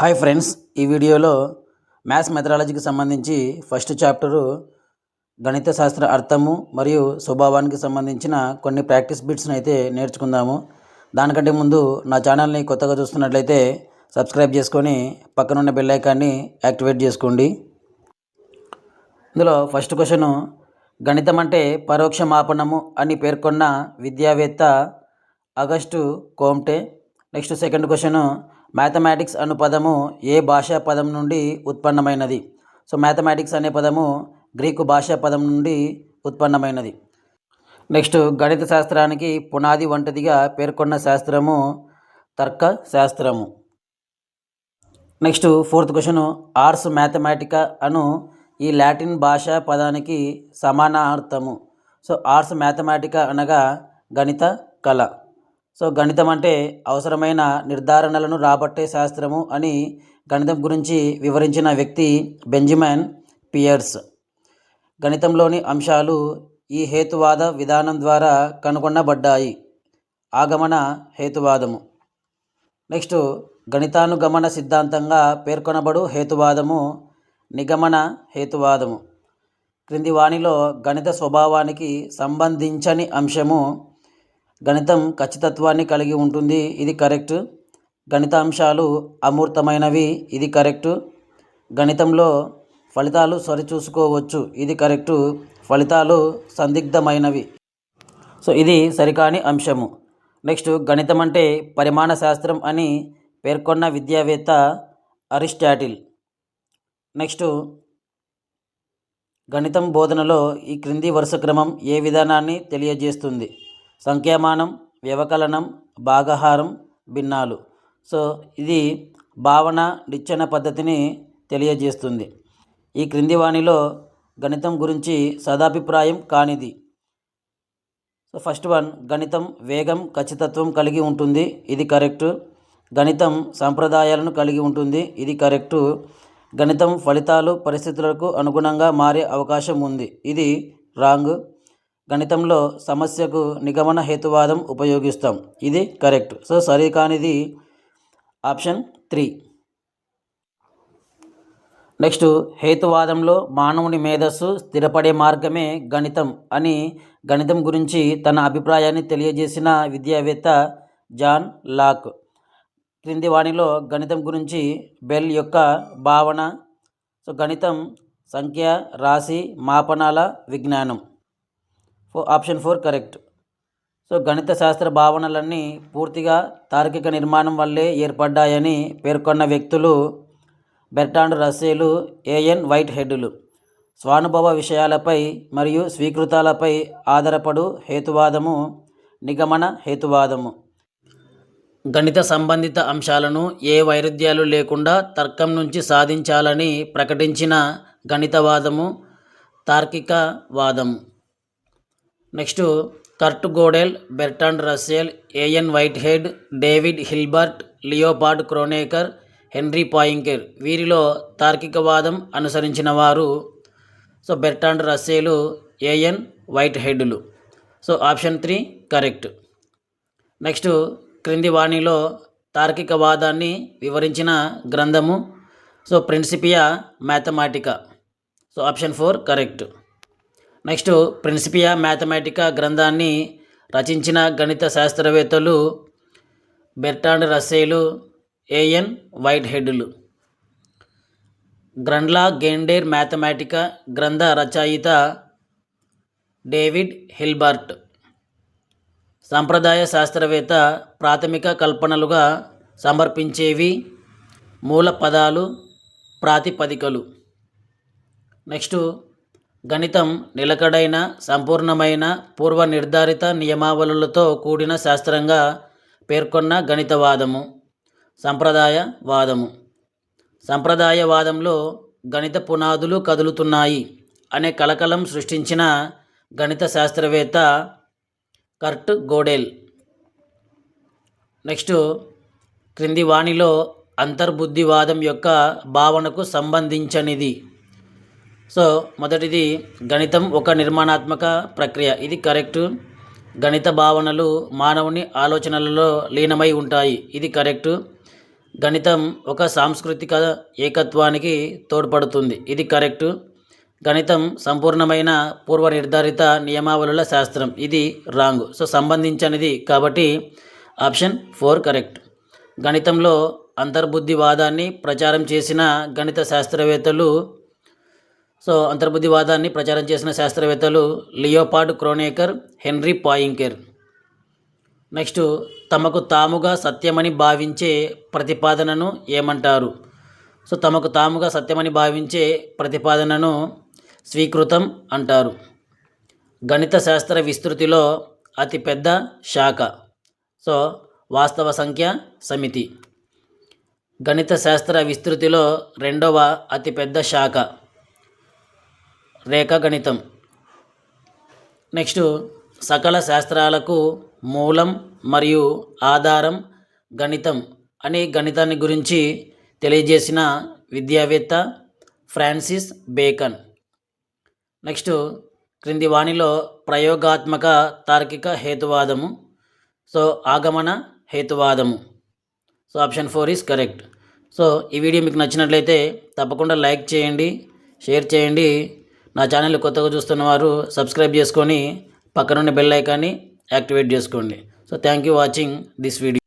Hi friends ఈ వీడియోలో maths మెథడాలజీకి సంబంధించి ఫస్ట్ చాప్టరు గణిత శాస్త్ర అర్థము మరియు స్వభావానికి సంబంధించిన కొన్ని ప్రాక్టీస్ బిట్స్ని అయితే నేర్చుకుందాము. దానికంటే ముందు నా ఛానల్ని కొత్తగా చూస్తున్నట్లయితే సబ్స్క్రైబ్ చేసుకొని పక్కనున్న బెల్ ఐకాన్ని యాక్టివేట్ చేసుకోండి. ఇందులో ఫస్ట్ క్వశ్చన్ గణితం అంటే పరోక్ష మాపనము అని పేర్కొన్న విద్యావేత్త August Comte. Next second question mathematics అను పదము ఏ భాషా పదం నుండి ఉత్పన్నమైనది? సో మ్యాథమెటిక్స్ అనే పదము గ్రీకు భాషా పదం నుండి ఉత్పన్నమైనది. నెక్స్ట్ గణిత శాస్త్రానికి పునాది వంటిదిగా పేర్కొన్న శాస్త్రము తర్క శాస్త్రము. Next fourth question ars mathematica అను ఈ లాటిన్ భాషా పదానికి సమానార్థము. సో ఆర్ట్స్ మ్యాథమెటికా అనగా గణిత కళ. సో గణితం అంటే అవసరమైన నిర్ధారణలను రాబట్టే శాస్త్రము అని గణితం గురించి వివరించిన వ్యక్తి బెంజమిన్ పియర్స్. గణితంలోని అంశాలు ఈ హేతువాద విధానం ద్వారా కనుగొనబడ్డాయి. ఆగమన హేతువాదము. నెక్స్ట్ గణితానుగమన సిద్ధాంతంగా పేర్కొనబడు హేతువాదము నిగమన హేతువాదము. క్రింది వాణిలో గణిత స్వభావానికి సంబంధించని అంశము గణితం ఖచ్చితత్వాన్ని కలిగి ఉంటుంది. ఇది కరెక్ట్. గణితాంశాలు అమూర్తమైనవి. ఇది కరెక్ట్. గణితంలో ఫలితాలు సరిచూసుకోవచ్చు. ఇది కరెక్టు. ఫలితాలు సందిగ్ధమైనవి. సో ఇది సరికాని అంశము. నెక్స్ట్ గణితం అంటే పరిమాణ శాస్త్రం అని పేర్కొన్న విద్యావేత్త అరిస్టాటిల్. నెక్స్ట్ గణితం బోధనలో ఈ క్రింది వరుస క్రమం ఏ విధానాన్ని తెలియజేస్తుంది? సంఖ్యామానం వ్యవకలనం భాగహారం భిన్నాలు. సో ఇది భావన నిచ్చెన పద్ధతిని తెలియజేస్తుంది. ఈ క్రింది వాణిలో గణితం గురించి సదాభిప్రాయం కానిది. సో ఫస్ట్ వన్ గణితం వేగం ఖచ్చితత్వం కలిగి ఉంటుంది ఇది కరెక్ట్. గణితం సాంప్రదాయాలను కలిగి ఉంటుంది ఇది కరెక్టు. గణితం ఫలితాలు పరిస్థితులకు అనుగుణంగా మారే అవకాశం ఉంది ఇది రాంగ్. గణితంలో సమస్యకు నిగమన హేతువాదం ఉపయోగిస్తాం. ఇది కరెక్ట్. సో సరికానిది ఆప్షన్ త్రీ. నెక్స్ట్ హేతువాదంలో మానవుని మేధస్సు స్థిరపడే మార్గమే గణితం అని గణితం గురించి తన అభిప్రాయాన్ని తెలియజేసిన విద్యావేత్త జాన్ లాక్. క్రింది వాణిలో గణితం గురించి బెల్ యొక్క భావన. సో గణితం సంఖ్య రాశి మాపనాల విజ్ఞానం. Option four correct. సో గణిత శాస్త్ర భావనలన్నీ పూర్తిగా తార్కిక నిర్మాణం వల్లే ఏర్పడ్డాయని పేర్కొన్న వ్యక్తులు బెర్టాండ్ రస్సేలు ఏఎన్ వైట్ హెడ్లు స్వానుభవ విషయాలపై మరియు స్వీకృతాలపై ఆధారపడు హేతువాదము నిగమన హేతువాదము. గణిత సంబంధిత అంశాలను ఏ వైరుధ్యాలు లేకుండా తర్కం నుంచి సాధించాలని ప్రకటించిన గణితవాదము తార్కిక వాదము next Kurt Godel Bertrand Russell A N Whitehead David Hilbert Leopold Kronecker Henri Poincare. వీరిలో తార్కికవాదం అనుసరించిన వారు so Bertrand Russell A N White హెడ్లు so option three correct. Next క్రింది వాణిలో తార్కికవాదాన్ని వివరించిన గ్రంథము so Principia Mathematica. So option four correct. Next Principia Mathematica గ్రంథాన్ని రచించిన గణిత శాస్త్రవేత్తలు Bertrand Russell A N White హెడ్లు గ్రండ్లా గెండేర్ మ్యాథమెటికా గ్రంథ రచయిత డేవిడ్ హిల్బర్ట్. సాంప్రదాయ శాస్త్రవేత్త ప్రాథమిక కల్పనలుగా సమర్పించేవి మూల పదాలు ప్రాతిపదికలు. నెక్స్ట్ గణితం నిలకడైన సంపూర్ణమైన పూర్వ నిర్ధారిత నియమావళులతో కూడిన శాస్త్రంగా పేర్కొన్న గణితవాదము సంప్రదాయవాదము. సంప్రదాయవాదంలో గణిత పునాదులు కదులుతున్నాయి అనే కలకలం సృష్టించిన గణిత శాస్త్రవేత్త కర్ట్ గోడెల్. నెక్స్ట్ క్రింది వాణిలో అంతర్బుద్ధివాదం యొక్క భావనకు సంబంధించనిది. సో మొదటిది గణితం ఒక నిర్మాణాత్మక ప్రక్రియ. ఇది కరెక్టు. గణిత భావనలు మానవుని ఆలోచనలలో లీనమై ఉంటాయి. ఇది కరెక్టు. గణితం ఒక సాంస్కృతిక ఏకత్వానికి తోడ్పడుతుంది. ఇది కరెక్టు. గణితం సంపూర్ణమైన పూర్వ నిర్ధారిత నియమావళుల శాస్త్రం. ఇది రాంగ్. సో సంబంధించినది కాబట్టి ఆప్షన్ ఫోర్ కరెక్ట్. గణితంలో అంతర్బుద్ధివాదాన్ని ప్రచారం చేసిన గణిత శాస్త్రవేత్తలు సో అంతర్బుద్ధివాదాన్ని ప్రచారం చేసిన శాస్త్రవేత్తలు Leopold Kronecker Henri Poincare. Next తమకు తాముగా సత్యమని భావించే ప్రతిపాదనను ఏమంటారు? సో తమకు తాముగా సత్యమని భావించే ప్రతిపాదనను స్వీకృతం అంటారు. గణిత శాస్త్ర విస్తృతిలో అతిపెద్ద శాఖ. సో వాస్తవ సంఖ్య సమితి. గణిత శాస్త్ర విస్తృతిలో రెండవ అతిపెద్ద శాఖ. రేఖాగణితం. నెక్స్ట్ సకల శాస్త్రాలకు మూలం మరియు ఆధారం గణితం అనే గణితాన్ని గురించి తెలియజేసిన విద్యావేత్త ఫ్రాన్సిస్ బేకన్. నెక్స్ట్ క్రింది వాణిలో ప్రయోగాత్మక తార్కిక హేతువాదము సో ఆగమన హేతువాదము. So option four is correct. So ఈ వీడియో మీకు నచ్చినట్లయితే తప్పకుండా లైక్ చేయండి షేర్ చేయండి. నా ఛానల్ కొత్తగా చూస్తున్న వారు సబ్స్క్రైబ్ చేసుకొని పక్కనున్న బెల్ ఐకాన్ని యాక్టివేట్ చేసుకోండి. So thank you watching this video.